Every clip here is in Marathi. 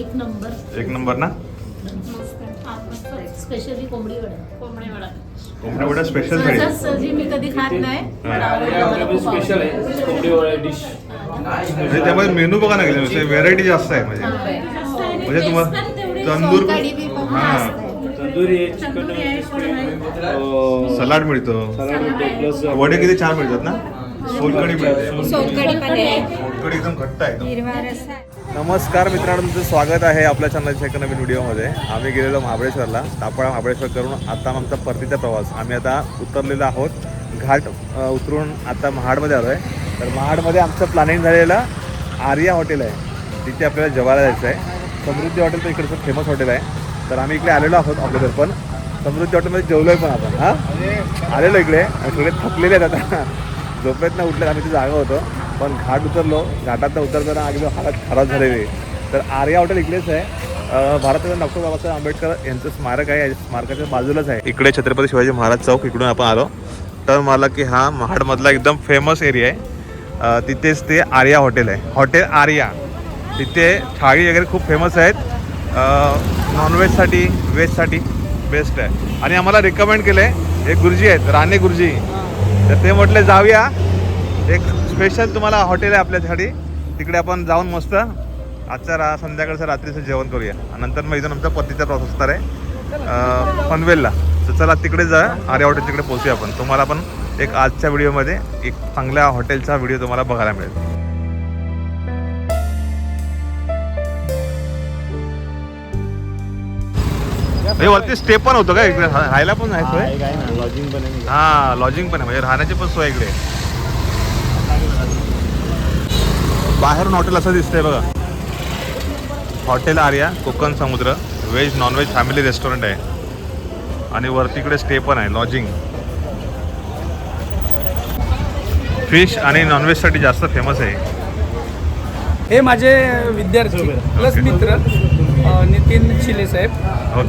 एक नंबर. एक नंबर ना? स्पेशली कोंबडी वडा. कोंबडी वडा. कोंबडी वडा स्पेशल मी कधी खात नाही पण हा. आवडतं मला खूप स्पेशल आवडतं. आहे कोंबडी वडा डिश म्हणजे त्यामध्ये मेनू बघा ना म्हणजे व्हेरायटी जास्त आहे म्हणजे. म्हणजे तुम्हाला तंदूर सोलकढी बी पण हा. मस्त आहे. तंदुरी आहे चिकन तंदुरी आहे, कोळी आहे. सलाड मिळतो. सलाड प्लस वडे किती छान मिळतात ना? सोलकढी मिळते. सोलकढी. पण आहे. सोलकढी एकदम घट्ट आहे एकदम. हिरवा रस्सा नमस्कार मित्रांनो तुमचं स्वागत आहे आपल्या चॅनलच्या एका नवीन व्हिडिओमध्ये. आम्ही गेलेलो महाबळेश्वरला. तापळा महाबळेश्वर करून आता आमचा परतीचा प्रवास. आम्ही आता उतरलेलो आहोत. घाट उतरून आता महाडमध्ये आलो आहे तर महाडमध्ये आमचं प्लॅनिंग झालेलं आर्या हॉटेल आहे. तिथे आपल्याला जेवायला जायचं आहे. समृद्धी हॉटेल तर इकडचं फेमस हॉटेल आहे. तर आम्ही इकडे आलेलो आहोत अगोदर पण समृद्धी हॉटेलमध्ये जेवलो आहे पण आपण हां? आलेलो इकडे. सगळे थकलेले आहेत आता. झोपेत ना उठले आम्ही ती जागा होतो. पण घाट उतरलो. घाटात उतरताना अगदी हालत खराब झालेली तर आर्या हॉटेल इकडेच आहे. अं, भारतरत्न डॉक्टर बाबासाहेब आंबेडकर यांचं स्मारक आहे. स्मारकाच्या बाजूलाच आहे. इकडे छत्रपती शिवाजी महाराज चौक इकडून आपण आलो. तर मला की हा महाडमधला एकदम फेमस एरिया आहे. तिथेच ते आर्या हॉटेल आहे. हॉटेल आर्या. तिथे थाळी वगैरे खूप फेमस आहेत. नॉनव्हेजसाठी व्हेजसाठी बेस्ट आहे. आणि आम्हाला रिकमेंड केलं आहे एक गुरुजी आहेत राणे गुरुजी. तर ते म्हटले जाऊया. एक स्पेशल तुम्हाला हॉटेल आहे आपल्यासाठी. तिकडे आपण जाऊन मस्त आजच्या रा संध्याकाळचं रात्रीचं जेवण करूया. नंतर मग इथून आमचा पतीचा प्रवास असणार आहे. पनवेलला. तर चला तिकडे जा आर्या हॉटेल तिकडे पोहोचूया आपण. तुम्हाला पण एक आजच्या व्हिडिओमध्ये एक चांगल्या हॉटेलचा व्हिडिओ तुम्हाला बघायला मिळेल. वरती स्टे पण होतं का इकडे? राहायला पण आहे सोय लॉजिंग पण आहे. हा लॉजिंग पण आहे. म्हणजे राहण्याची पण सोय इकडे. बाहेरून हॉटेल असं दिसतंय बघा. हॉटेल आर्या कोकण समुद्र व्हेज नॉनव्हेज फॅमिली रेस्टॉरंट आहे. आणि वरती इकडे स्टे पण आहे लॉजिंग फिश आणि नॉनव्हेजसाठी जास्त फेमस आहे. हे माझे विद्यार्थी प्लस. मित्र नितीन शिले साहेब.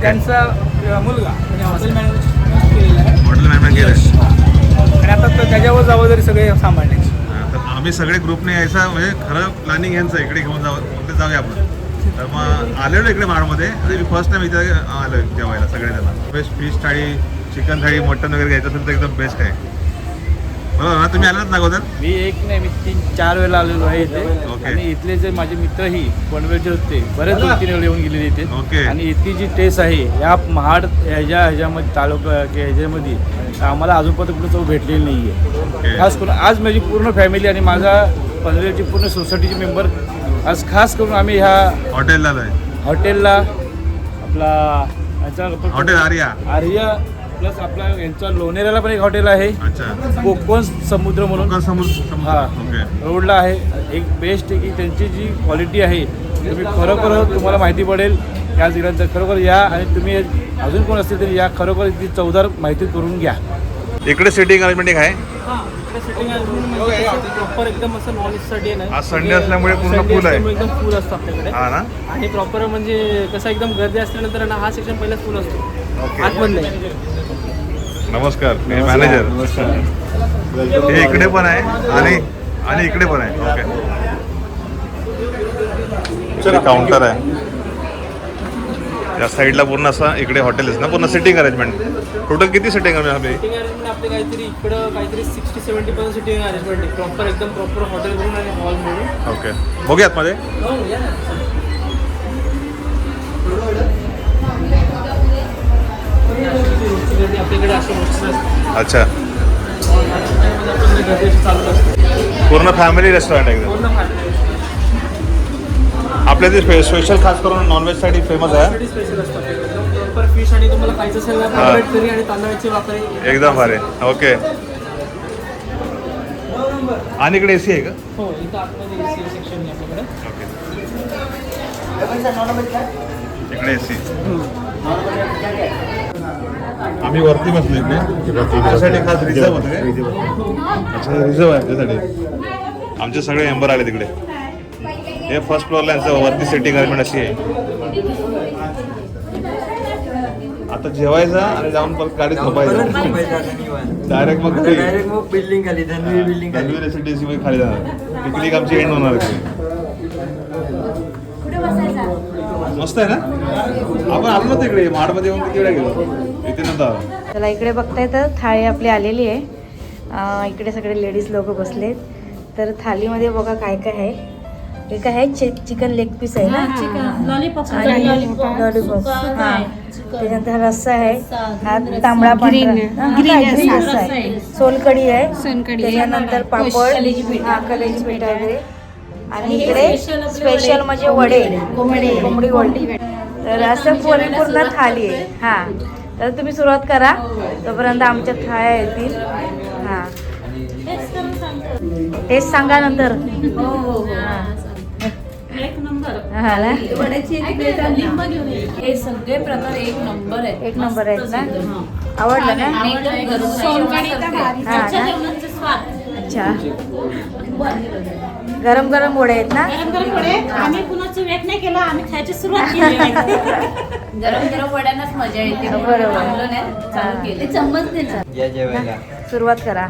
त्यांचा मुलगा. हॉटेल मॅनेजमेंट केलेला आहे. हॉटेल मॅनेजमेंट केलं आणि आता तर त्याच्यावर जबाबदारी सगळे सांभाळण्याची. आम्ही सगळे ग्रुपने यायचा म्हणजे खरं प्लॅनिंग यांचं इकडे घेऊन जाऊ कुठे जाऊया आपण. तर मग आलेलो इकडे माडमध्ये. आणि मी फर्स्ट टाइम इथे आलो जेवायला सगळेजण. Best fish thali chicken thali mutton वगैरे घ्यायचं असेल तर एकदम बेस्ट आहे. बरोबर ना तुम्ही आलात ना अगोदर? मी एक नाही मी तीन चार वेळेला आलेलो आहे इथे. आणि इथले जे माझे मित्रही पनवेलचे होते बरेच दोन तीन वेळा येऊन गेलेले इथे. आणि इथली जी टेस्ट आहे या महाड ह्याच्या ह्याच्यामध्ये तालुका ह्याच्यामध्ये आम्हाला अजूनपर्यंत कुठं चव भेटलेली नाही. आहे खास करून आज माझी पूर्ण फॅमिली आणि माझा पनवेलची पूर्ण सोसायटीचे मेंबर आज खास करून आम्ही ह्या हॉटेलला हॉटेलला आपला हॉटेल आर्या. आर्या प्लस आपला यांचा लोणेऱ्याला पण एक हॉटेल आहे. अच्छा. कोकण समुद्र म्हणून. कोकण समुद्र समुद्र. हा. ओके. रोडला आहे. एक बेस्ट आहे की त्यांची जी क्वालिटी आहे तुम्ही खरोखर तुम्हाला माहिती पडेल. या जिल्ह्यांचं खरोखर या आणि तुम्ही अजून कोण असतील तरी या खरोखर ती चवदार माहिती करून घ्या. इकडे सिटिंग अरेंजमेंट एक आहे. प्रॉपर एकदम असं नॉलेजसाठी नाही आज संडे असल्यामुळे पूर्ण फुल आहे. एकदम फुल असतो आपल्याकडे. हा ना? आणि प्रॉपर म्हणजे कसं एकदम गर्दी असल्यानंतर ना हा सेक्शन पहिलाच फुल असतो. ओके. नाही नमस्कार मी मॅनेजर. हे इकडे पण आहे आणि आणि इकडे पण आहे. ओके काउंटर आहे. त्या साईडला पूर्ण असं इकडे हॉटेल ना? पूर्ण सिटिंग अरेंजमेंट टोटल किती सिटिंग आहे आपली? सिटिंग अरेंजमेंट आपले काहीतरी इकडं काहीतरी sixty seventy percent sitting arrangement आहे. प्रॉपर एकदम प्रॉपर हॉटेल म्हणून आणि हॉल म्हणून. ओके बघूयात मध्ये. आपल्याकडे अशी अच्छा. पूर्ण फॅमिली रेस्टॉरंट आहे एकदम पूर्ण फॅमिली आपल्या ते स्पेशल खास करून नॉनव्हेजसाठी फेमस आहे. स्पेशल असतात. प्रॉपर फिश आणि तुम्हाला खायचं असेल ना हा. तांबट करी आणि तांदळाची भाकरी. एकदम भारी. ओके आणि इकडे एसी आहे का? हो इथं आतमध्ये एसी सेक्शन आहे आपल्याकडे. ओके इकडे एसी आम्ही वरती बसलो त्यासाठी खास रिझर्व होतं काय? अच्छा रिझर्व आहे त्यासाठी. आमचे सगळे मेंबर आले तिकडे. हे फर्स्ट फ्लोअरला यांचं वरती सेटिंग अरेंजमेंट अशी आहे. आता जेवायचं आणि जाऊन परत गाडीत झोपायचं. डायरेक्ट मग घरी. डायरेक्ट मग बिल्डिंग खाली बिल्डिंग खाली. धनवी रेसिडेन्सी मध्ये खाली जाणार. पिकनिक आमची एंड होणार इथे. मस्त आहे ना? आपण आलो ना तिकडे. महाडमध्ये येऊन किती वेळा गेलो. इथे चला इकडे बघताय तर थाळी आपली आलेली आहे. अं, इकडे सगळे लेडीज लोक बसलेत. तर थालीमध्ये बघा काय काय आहे. हे काय आहे? चि चिकन लेग पीस आहे ना? चिकन लॉलीपॉप आणि लॉलीपॉप हा. त्याच्यानंतर रस्सा आहे. हा तांबडा पांढरा. आहे. सोलकढी आहे. त्याच्यानंतर पापड हा कलेजी पीठ वगैरे. आणि इकडे स्पेशल म्हणजे वडे. कोंबडी कोंबडी वडे. तर असं परिपूर्ण थाली आहे. हा. तर तुम्ही सुरुवात करा. तोपर्यंत आमच्या थाळ्या येतील. हा. टेस्ट सांगा नंतर हा. एक नंबर. हा ना? लिंब घेऊन ये. हे सगळे प्रकार एक नंबर आहेत. एक नंबर आहेत ना? हा. आवडलं ना? अच्छा. गरम गरम वडे आहेत ना? गरम गरम वडे. आम्ही कुणाची वेट नाही केला आम्ही खायची सुरुवात केली गरम गरम वड्यांनाच मजा येते. बरोबर. थांबलो नाही, चालू केले. चम्मच सुरुवात करा.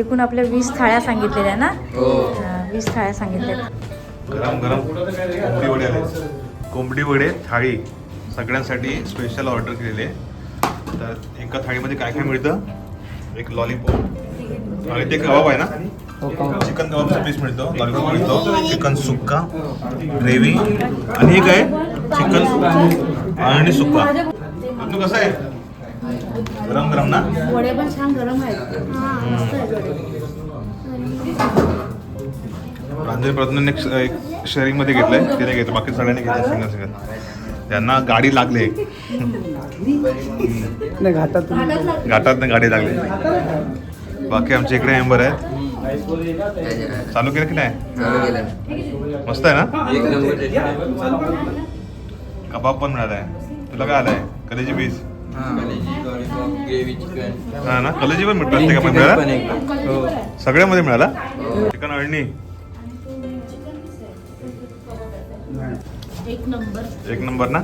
एकूण आपल्या वीस थाळ्या सांगितलेल्या ना? हो. वीस थाळ्या सांगितल्या. गरम गरम कोंबडी वडे आले कोंबडी वडे थाळी सगळ्यांसाठी स्पेशल ऑर्डर केलेली. तर एका थाळीमध्ये काय काय मिळतं? एक लॉलीपॉप आणि ते कबाब आहे ना? चिकन कबाबचा पीस मिळतो लॉलीपॉप मिळतो. चिकन सुक्का ग्रेव्ही आणि हे काय चिकन आणि सुक्का तू कसं आहे? गरम गरम ना? वडे पण छान गरम आहेत. प्रांजल प्रज्ञाने एक एक शेअरिंगमध्ये घेतलंय. तिने घेतलं बाकी सगळ्यांनी घेतलं सिंगल सिंगल त्यांना गाडी लागले. घाटात गाडी लागली. बाकी आमच्या इकडे मेंबर आहेत. चालू केलं की नाही? मस्त आहे ना? एक नंबर टेस्ट. कबाब पण मिळालाय. तुला काय आलाय? कलेजी हा ना? कलेजी पण मिळतात मिळाला? हो. सगळ्यामध्ये मिळाला? चिकन अळणी. एक नंबर. एक नंबर ना?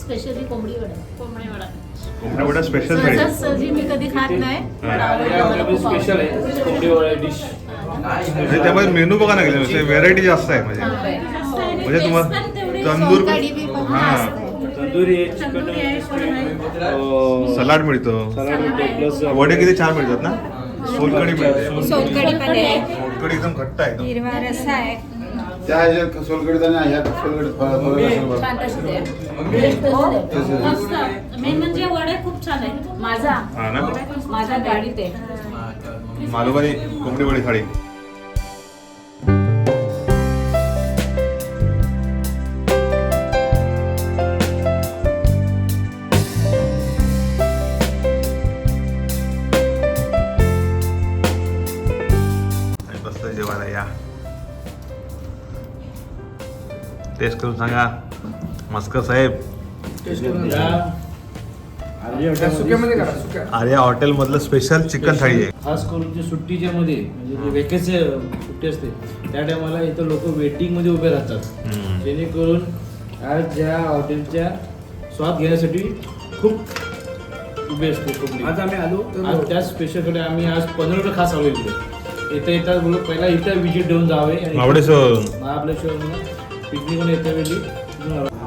स्पेशली कोंबडी वडा. कोंबडी वडा. कोंबडी वडा स्पेशल मी कधी खात नाही. पण आवडलं मला खूप स्पेशल. आहे. कोंबडी वडा डिश म्हणजे त्यामध्ये मेनू बघा ना गेले व्हेरायटी जास्त आहे म्हणजे. म्हणजे तुम्हाला तंदूर हा. तंदुरी आहे चिकन सलाड मिळतो. सलाड मिळतो प्लस वडे किती छान मिळतात ना? सोलकढी मिळते. सोलकढी. पण आहे. सोलकढी एकदम घट्ट आहे. हिरवा रस्सा आहे. त्या ह्याच्यात सोलकडीत आणि फरक फरक असेल बघ. आहे. मस्त. मेन म्हणजे वडे खूप छान आहे माझा. हा ना? माझ्या गाडीत आहे मालवणी कोंबडी वडी थाळी टेस्ट करून सांगा. मस्कर साहेब. आर्या हॉटेल मधलं स्पेशल चिकन थाळी आहे. खास करून जे सुट्टीच्या मध्ये म्हणजे वेकेचे सुट्टी असते त्या टायमाला इथं लोक वेटिंगमध्ये उभे राहतात. जेणेकरून आज ज्या हॉटेलच्या स्वाद घेण्यासाठी खूप उभे असते कोकणी आज आम्ही आलो आज त्याच स्पेशलकडे आम्ही आज पंधरा रुपये खास आलो इकडे. येता येता बोलू पहिला इथं विजिट देऊन जावे. आणि महाबळेश्वर महाबळेश्वर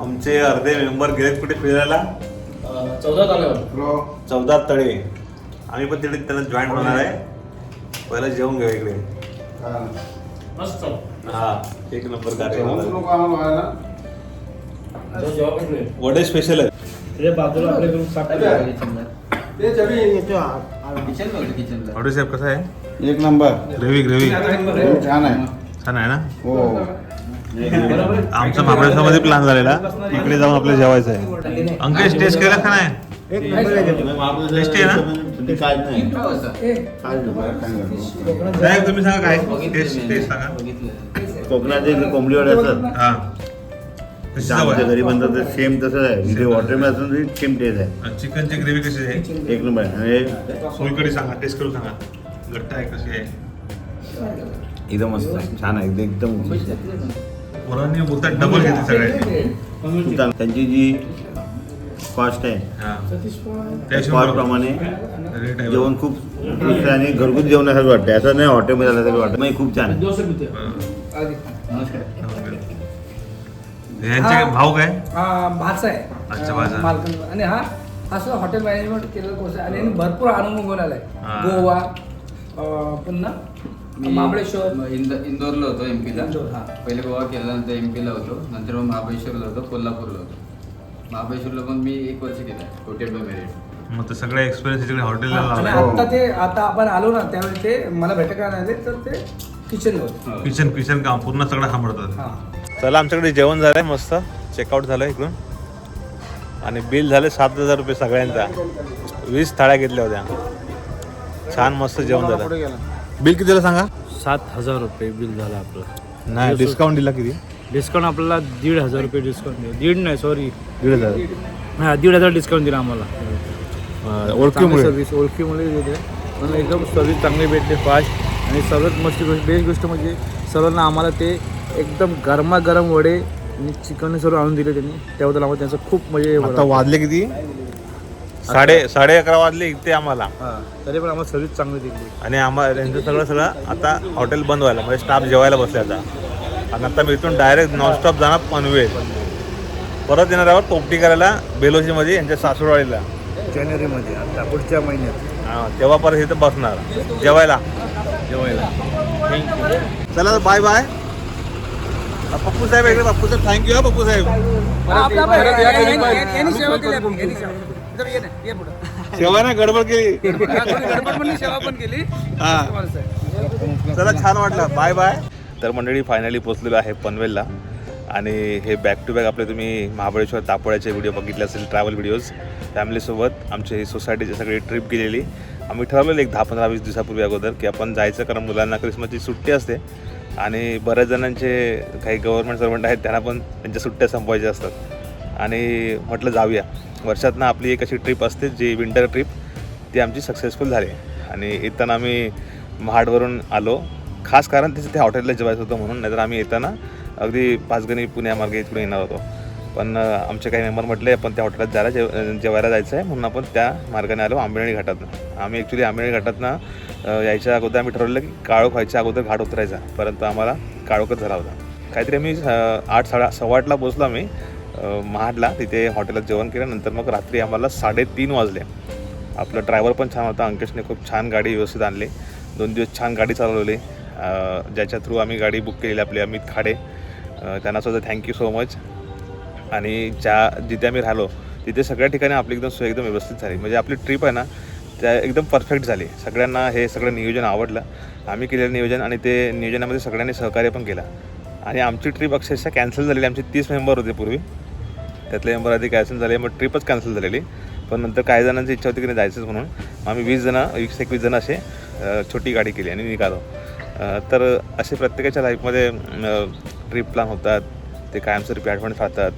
आमचे अर्धे मेंबर गेलेत कुठे फिरायला? चौदा ब्रो, चौदा तळे. आम्ही पण तिकडे त्यांना जॉईन होणार आहे. पहिला जेवून घेऊ इकडे. हा. मस्त. हा एक नंबर जेवण कार्यक्रम. वडे स्पेशल आहे बाजूला आपल्याकडून कसं आहे? एक नंबर. Gravy gravy. छान आहे. छान आहे ना? हो. आमचा महाबळेश्वरमध्ये प्लॅन झालेला. इकडे जाऊन आपल्याला जेवायचं आहे. अंकेश टेस्ट केला का नाही? टेस्टी आहे ना? साहेब तुम्ही सांगा काय? टेस्ट टेस्ट सांगा. कोकणात एक कोंबडी वडे असतात. हा. आमच्या? घरी बनतात ते सेम तसंच आहे. इथे असून तरी सेम टेस्ट आहे. आणि चिकनची ग्रेव्ही कशी आहे? एक नंबर आहे. आणि सोलकढी सांगा टेस्ट करून सांगा. घट्ट आहे कशी आहे? एकदम मस्त छान आहे. एकदम पोरांनी बोलतात डबल घेतली सगळे. खूप चांगलं. त्यांची जी कॉस्ट आहे हा. त्या प्रमाणे जेवण खूप आणि घरगुती जेवणासारखं वाटतं असं नाही हॉटेलमध्ये आल्यासारखं वाटतं नाही खूप छान यांचे भाव काय? हा भाचा आहे. अच्छा, भाचा. मालकन आणि हा हा सुद्धा हॉटेल मॅनेजमेंट केलेला कोर्स आहे. आणि यांनी भरपूर अनुभव घेऊन आलाय हा. गोवा पुन्हा मी महाबळेश्वर म- इंद- इंदोरला होतो एमपीला इंदोर, हा. पहिले गोवा केला नंतर एमपीला होतो. नंतर मग महाबळेश्वरला होतो कोल्हापूरला होतो. महाबळेश्वरला पण मी एक वर्ष केलं हॉटेल बाय मेरिट मग ते सगळे एक्सपिरियन्स तिकडे हॉटेलला हा, आणि लावले आता ते आता आपण आलो ना त्यावेळी ते मला भेटायला नाही आले तर ते किचन होते. किचन किचन काम पूर्ण सगळं हा. सांभाळतात चला आमच्याकडे जेवण झालंय मस्त. चेकआउट झालं इकडून. आणि बिल झाले सात हजार रुपये सगळ्यांचा. वीस थाळ्या घेतल्या होत्या. छान मस्त जेवण झालं. बिल कितीला सांगा? सात हजार रुपये बिल झालं आपलं. नाही डिस्काउंट दिला किती? डिस्काउंट आपल्याला दीड हजार रुपये डिस्काउंट दिलं. दीड नाही सॉरी दीड हजार. हा दीड हजार डिस्काउंट दिला आम्हाला. ओळखीमुळे. सर्व्हिस ओळखीमुळे दिले. पण एकदम सर्व्हिस चांगली भेटते फास्ट आणि सर्वात मस्त गोष्ट बेस्ट गोष्ट म्हणजे सर्वांना आम्हाला ते एकदम गरमागरम वडे आणि चिकन सर्व आणून दिले त्यांनी. त्याबद्दल आम्हाला त्यांचं खूप म्हणजे आता वाजले किती? साडे साडे अकरा वाजले इथे आम्हाला. हा तरी पण आम्हाला सर्व्हिस चांगली दिली. आणि आम्हाला त्यांचं सगळं सगळं आता हॉटेल बंद व्हायला म्हणजे स्टाफ जेवायला बसले आता. आणि आता मी इथून डायरेक्ट नॉनस्टॉप जाणार पनवेल. परत येणार आहोत पोपटी करायला बेलोशीमध्ये यांच्या सासूरवाडीला. जानेवारीमध्ये आता पुढच्या महिन्यात. हा, तेव्हा परत इथं बसणार. जेवायला. जेवायला. चला बाय बाय पप्पू साहेब इकडे पप्पू साहेब थँक्यू हा पप्पू साहेब. इधर ये ना, ये पुढं. गडबड केली. हा, थोडी गडबडमधली सेवा पण केली. हा. चला छान वाटलं. Bye bye. तर मंडळी फायनली पोचलेलो आहे पनवेलला. आणि हे बॅक टू बॅक आपले तुम्ही महाबळेश्वर तापोळ्याचे व्हिडिओ बघितले असेल ट्रॅव्हल व्हिडिओज फॅमिलीसोबत आमची सोसायटीची सगळी ट्रिप गेलेली. आम्ही ठरवलेलं एक दहा पंधरा वीस दिवसापूर्वी अगोदर की आपण जायचं कारण मुलांना क्रिसमसची सुट्टी असते. आणि बऱ्याच जणांचे काही गव्हर्नमेंट सर्वंट आहेत त्यांना पण त्यांच्या सुट्ट्या संपवायच्या असतात. आणि म्हटलं जाऊया. वर्षातनं आपली एक अशी ट्रिप असते जी विंटर ट्रिप ती आमची सक्सेसफुल झाली. आणि येताना आम्ही महाडवरून आलो. खास कारण तिथे त्या हॉटेलला जेवायचं होतं म्हणून नाहीतर आम्ही येताना अगदी पाचगणी पुण्यामार्गे इकडून येणार होतो. पण आमचे काही मेंबर म्हटले आपण त्या हॉटेलात जायला जेव जेवायला जायचं आहे म्हणून आपण त्या मार्गाने आलो आंबेळणी घाटातनं. आम्ही ॲक्च्युली आंबेळणी घाटातनं यायच्या अगोदर आम्ही ठरवलं की काळोख व्हायच्या अगोदर घाट उतरायचा. परंतु आम्हाला काळोखच झाला होता. काहीतरी आम्ही आठ साडा सव्वा आठला पोचलो आम्ही. महाडला तिथे हॉटेलात जेवण केलं. नंतर मग रात्री आम्हाला साडेतीन वाजले. आपला ड्रायव्हर पण छान होता. अंकेशने खूप छान गाडी व्यवस्थित आणली. दोन दिवस छान गाडी चालवली. ज्याच्या थ्रू आम्ही गाडी बुक केलेली आपले अमित खाडे. त्यांना सुद्धा थँक्यू सो मच आणि ज्या जिथे आम्ही राहिलो तिथे सगळ्या ठिकाणी आपली एकदम सोय एकदम व्यवस्थित झाली. म्हणजे आपली ट्रिप आहे ना त्या एकदम परफेक्ट झाली. सगळ्यांना हे सगळं नियोजन आवडलं. आम्ही केलेलं नियोजन आणि ते नियोजनामध्ये सगळ्यांनी सहकार्य पण केलं. आणि आमची ट्रिप अक्षरशः कॅन्सल झालेली. आमचे तीस मेंबर होते पूर्वी. त्यातले मेंबर आधी कॅन्सल झाले मग ट्रिपच कॅन्सल झालेली. पण नंतर काही जणांची इच्छा होती की नाही जायचंच म्हणून. मग आम्ही वीस जणं वीस एकवीस जणं असे छोटी गाडी केली आणि निघालो. तर असे प्रत्येकाच्या लाईफमध्ये ट्रिप प्लॅन होतात. ते कायमस्वरूपी आठवण राहतात.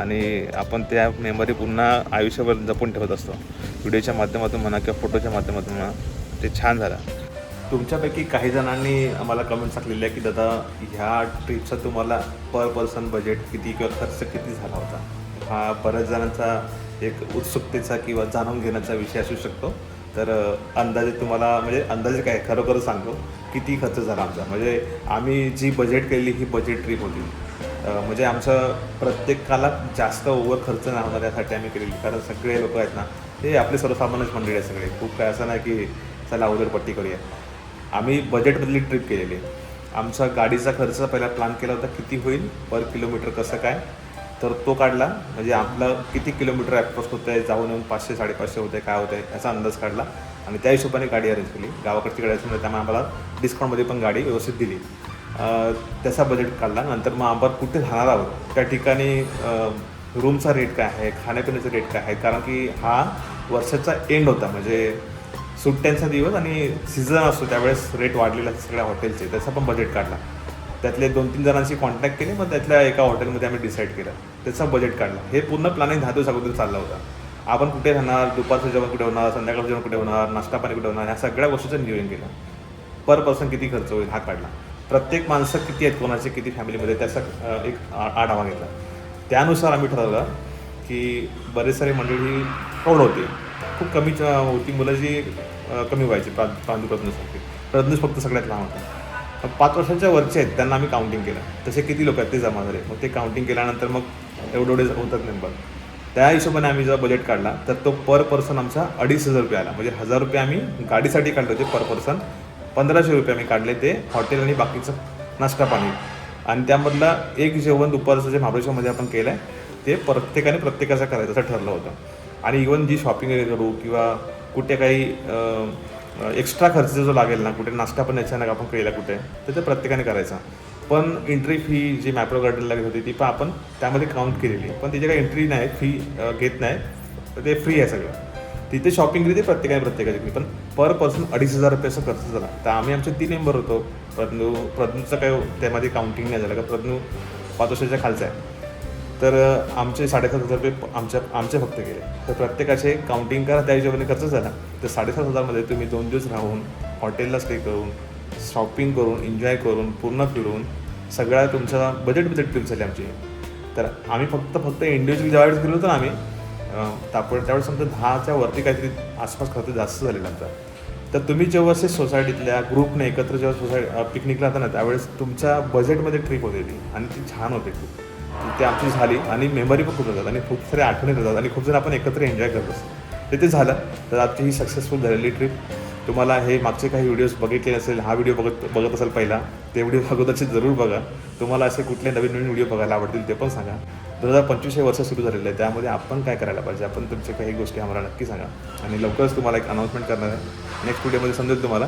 आणि आपण त्या मेमरी पुन्हा आयुष्यभर जपून ठेवत असतो. व्हिडिओच्या माध्यमातून म्हणा किंवा फोटोच्या माध्यमातून म्हणा ते छान झालं. तुमच्यापैकी काही जणांनी आम्हाला कमेंट टाकलेले आहे की दादा ह्या ट्रिपचा तुम्हाला पर पर्सन बजेट किती किंवा खर्च किती झाला होता? हा बऱ्याच जणांचा एक उत्सुकतेचा किंवा जाणून घेण्याचा विषय असू शकतो. तर अंदाजे तुम्हाला म्हणजे अंदाजे काय खरोखर सांगतो किती खर्च झाला आमचा? म्हणजे आम्ही जी बजेट केली ही बजेट ट्रिप होती. म्हणजे आमचं प्रत्येकाला जास्त ओव्हर खर्च नाही होणार यासाठी आम्ही केलेली. कारण सगळे लोक आहेत ना ते आपले सर्वसामान्यच मंडळी आहे सगळे. खूप काय असं नाही की चला उदरपट्टी करूया. आम्ही बजेटमधली ट्रिप केलेली आमचा गाडीचा खर्च पहिला प्लॅन केला होता किती होईल पर किलोमीटर कसं काय? तर तो काढला म्हणजे आपलं किती किलोमीटर ॲप्रॉक्स होतं आहे जाऊन येऊन पाचशे साडेपाचशे होते काय होतं आहे याचा अंदाज काढला. आणि त्या हिशोबाने गाडी अरेंज केली. गावाकडची गाडी असल्यामुळे त्यामुळे आम्हाला डिस्काउंटमध्ये पण गाडी व्यवस्थित दिली. त्याचा बजेट काढला. नंतर मग आपण कुठे राहणार आहोत? त्या ठिकाणी रूमचा रेट काय आहे? खाण्यापिण्याचा रेट काय आहे? कारण की हा वर्षाचा एंड होता. म्हणजे सुट्ट्यांचा दिवस आणि सीझन असतो त्यावेळेस रेट वाढलेला सगळ्या हॉटेलचे त्याचा पण बजेट काढला. त्यातले दोन तीन जणांशी कॉन्टॅक्ट केले मग त्यातल्या एका हॉटेलमध्ये आम्ही डिसाईड केलं. त्याचा बजेट काढला. हे पूर्ण प्लॅनिंग दहा दिवस अगोदर चालला होता. आपण कुठे राहणार दुपारचं जेवण कुठे होणार संध्याकाळचं जेवण कुठे होणार नाश्ता पाणी कुठे होणार ह्या सगळ्या गोष्टीचं नियोजन केलं. पर पर्सन किती खर्च होईल हा काढला. प्रत्येक माणसं किती आहेत कोणाचे किती फॅमिलीमध्ये त्याचा एक आढावा घेतला. त्यानुसार आम्ही ठरवलं की बरेच सारे मंडळी प्रौढ होते खूप कमी च- होती. मुलं जी कमी व्हायची प्रा प्रांजू प्रज्ञूसाठी प्रज्ञूस फक्त सगळ्यात लहान होता. पाच वर्षांच्या वरचे आहेत त्यांना आम्ही काउंटिंग केलं. तसे किती लोक आहेत ते जमा झाले मग ते काउंटिंग केल्यानंतर मग एवढे एवढे होतात मेंबर त्या हिशोबाने आम्ही जेव्हा बजेट काढला तर तो पर पर्सन आमचा अडीच हजार रुपये आला. म्हणजे हजार रुपये आम्ही गाडीसाठी काढले होते पर पर्सन पंधराशे रुपये आम्ही काढले ते हॉटेल आणि बाकीचं नाश्ता पाणी. आणि त्यामधला एक जेवण दुपारचं जे महाबळेश्वरमध्ये आपण केलं आहे ते प्रत्येकाने प्रत्येकाचं करायचं असं ठरलं होतं. आणि इवन जी शॉपिंग वगैरे करू किंवा कुठे काही एक्स्ट्रा खर्च जो लागेल ना कुठे नाश्ता पण अचानक आपण केला कुठे तर ते प्रत्येकाने करायचा. पण एंट्री फी जी मॅप्रो गार्डनला घेत होती ती पण आपण त्यामध्ये काउंट केलेली. पण तिची काही एंट्री नाही फी घेत नाही ते फ्री आहे सगळं. तिथे शॉपिंग केली ते प्रत्येकाने प्रत्येकाची पण पर पर्सन अडीच हजार रुपये असं खर्च झाला. तर आम्ही आमचे तीन मेंबर होतो. प्रज्ञू प्रज्ञूचं काय त्यामध्ये काउंटिंग नाही झालं का प्रज्ञू पाच वर्षाच्या खालचा आहे. तर आमचे साडेसात हजार रुपये आमच्या आमचे फक्त गेले. तर प्रत्येकाचे काउंटिंग करा त्या हिशोबाने खर्च झाला. तर साडेसात हजारमध्ये तुम्ही दोन दिवस राहून हॉटेलला स्टे करून शॉपिंग करून एन्जॉय करून पूर्ण फिरून सगळ्या तुमचा बजेट बजेट ट्रिप झाली आमची. तर आम्ही फक्त फक्त इंडिव्हिज्युअल ज्यावेळेस गेलो होतो ना आम्ही अ, तापड त्यावेळेस समजा दहाच्या वरती काहीतरी आसपास खर्च जास्त झालेला आमचा. तर तुम्ही जेव्हा असे सोसायटीतल्या ग्रुपने एकत्र जेव्हा सोसायटी पिकनिकला जाता ना त्यावेळेस तुमच्या बजेटमध्ये ट्रिप होते ती. आणि ती छान होते खूप. ती आमची झाली आणि मेमरी पण खूप होतात आणि खूप सारे आठवणी येतात आणि खूप जण आपण एकत्र एन्जॉय करत असतो. तर ते झालं. तर आमची ही सक्सेसफुल झालेली ट्रिप तुम्हाला हे मागचे काही व्हिडिओज बघितले नसेल हा व्हिडिओ बघत बघत असेल पहिला ते व्हिडिओ अगोदरचे जरूर बघा. तुम्हाला असे कुठले नवीन नवीन व्हिडिओ बघायला आवडतील ते पण सांगा. दोन हजार पंचवीस हे वर्ष सुरू झालेलं आहे. त्यामध्ये आपण काय करायला पाहिजे? आपण तुमच्या काही गोष्टी आम्हाला नक्की सांगा. आणि लवकरच तुम्हाला एक अनाऊन्समेंट करणार आहे. नेक्स्ट व्हिडिओमध्ये समजेल तुम्हाला.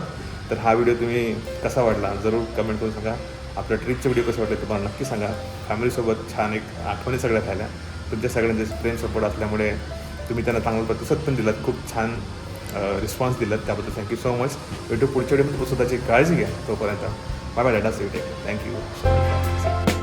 तर हा व्हिडिओ तुम्ही कसा वाटला जरूर कमेंट करून सांगा. आपल्या ट्रिपचे व्हिडिओ कसे वाटले तुम्हाला नक्की सांगा. फॅमिलीसोबत छान एक आठवणी सगळ्या झाल्या. तुमच्या सगळ्यांचे प्रेम सपोर्ट असल्यामुळे तुम्ही त्यांना चांगला प्रतिसाद पण दिलात. खूप छान रिस्पॉन्स दिलात. त्याबद्दल थँक्यू सो मच भेटू पुढच्या व्हिडिओमध्ये स्वतःची काळजी घ्या. तोपर्यंत. Bye bye data save thank you